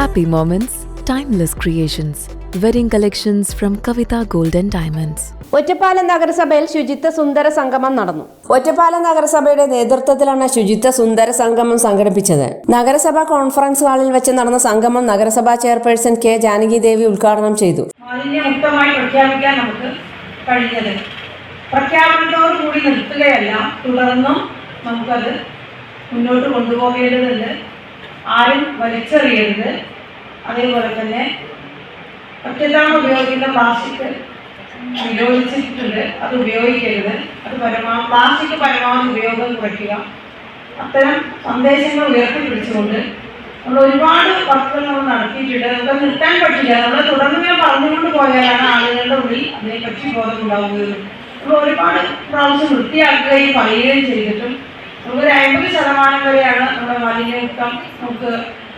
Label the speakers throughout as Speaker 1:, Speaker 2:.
Speaker 1: Happy moments, timeless creations. Wedding collections from Kavitha gold and Diamonds.
Speaker 2: Ottapalam നഗരസഭയിൽ ശുചിത്വ സുന്ദര സംഗമം നടന്നു ഒറ്റപ്പാലം നഗരസഭയുടെ നേതൃത്വത്തിലാണ് ശുചിത്വ സുന്ദര സംഗമം സംഘടിപ്പിച്ചത് നഗരസഭാ കോൺഫറൻസ് ഹാളിൽ വെച്ച് നടന്ന സംഗമം നഗരസഭാ ചെയർപേഴ്സൺ കെ ജാനകി ദേവി ഉദ്ഘാടനം ചെയ്തു
Speaker 3: മാലിന്യമുക്തമായി പ്രഖ്യാപിക്കാൻ നമുക്ക് കഴിഞ്ഞത് പ്രഖ്യാപനത്തോടുകൂടി നിർത്തുകയല്ല തുടർന്നും നമുക്കത് മുന്നോട്ട് കൊണ്ടുപോകേണ്ടതുണ്ട് ആരും വലിച്ചെറിയരുത്. അതേപോലെ തന്നെ ഒറ്റതാണ് ഉപയോഗിക്കുന്ന പ്ലാസ്റ്റിക് നിരോധിച്ചിട്ടുണ്ട് അത് ഉപയോഗിക്കരുത്. അത് പരമാവധി പ്ലാസ്റ്റിക് പരമാവധി ഉപയോഗം കുറയ്ക്കുക. അത്തരം സന്ദേശങ്ങൾ ഉയർത്തിപ്പിടിച്ചുകൊണ്ട് നമ്മൾ ഒരുപാട് വർക്കുകൾ നമ്മൾ നടത്തിയിട്ടുണ്ട്. നമുക്ക് നിർത്താൻ പറ്റില്ല. നമ്മൾ തുടർന്ന് ഇങ്ങനെ പറഞ്ഞുകൊണ്ട് പോയാലാണ് ആളുകളുടെ ഉള്ളിൽ അതിനെപ്പറ്റി ബോധമുണ്ടാവുകയുള്ളൂ നമ്മൾ ഒരുപാട് പ്രാവശ്യം വൃത്തിയാക്കുകയും പറയുകയും ചെയ്തിട്ടും നമ്മുടെ മാലിന്യമുക്തം നമുക്ക്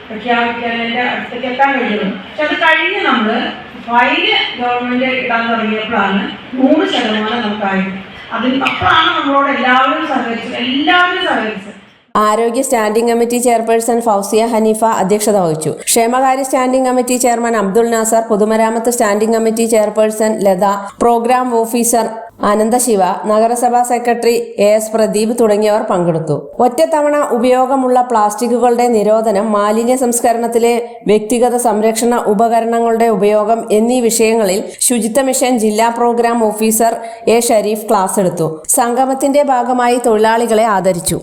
Speaker 3: പ്രഖ്യാപിക്കാൻ അതിന്റെ അടുത്തേക്ക് എത്താൻ കഴിയുള്ളൂ. പക്ഷെ അത് കഴിഞ്ഞ് നമ്മൾ ഫൈന് ഗവൺമെന്റ് ഇടാൻ തുടങ്ങിയപ്പോഴാണ് നൂറ് ശതമാനം നമുക്കായത് അതിന് അപ്പോഴാണ് നമ്മളോട് എല്ലാവരും സഹകരിച്ചത്. എല്ലാവരും സഹകരിച്ചത്.
Speaker 2: ആരോഗ്യ standing committee chairperson Fousiya Haneefa അധ്യക്ഷത വഹിച്ചു. ക്ഷേമകാര്യ standing committee chairman Abdul Nasar പൊതുമരാമത്ത് standing committee chairperson Latha programme officer Ananthashiva നഗരസഭാ സെക്രട്ടറി എ എസ് പ്രദീപ് തുടങ്ങിയവർ പങ്കെടുത്തു. ഒറ്റത്തവണ ഉപയോഗമുള്ള പ്ലാസ്റ്റിക്കുകളുടെ നിരോധനം മാലിന്യ സംസ്കരണത്തിലെ വ്യക്തിഗത സംരക്ഷണ ഉപകരണങ്ങളുടെ ഉപയോഗം എന്നീ വിഷയങ്ങളിൽ ശുചിത്വ മിഷൻ ജില്ലാ programme officer A Shareef class എടുത്തു. സംഗമത്തിന്റെ ഭാഗമായി തൊഴിലാളികളെ ആദരിച്ചു.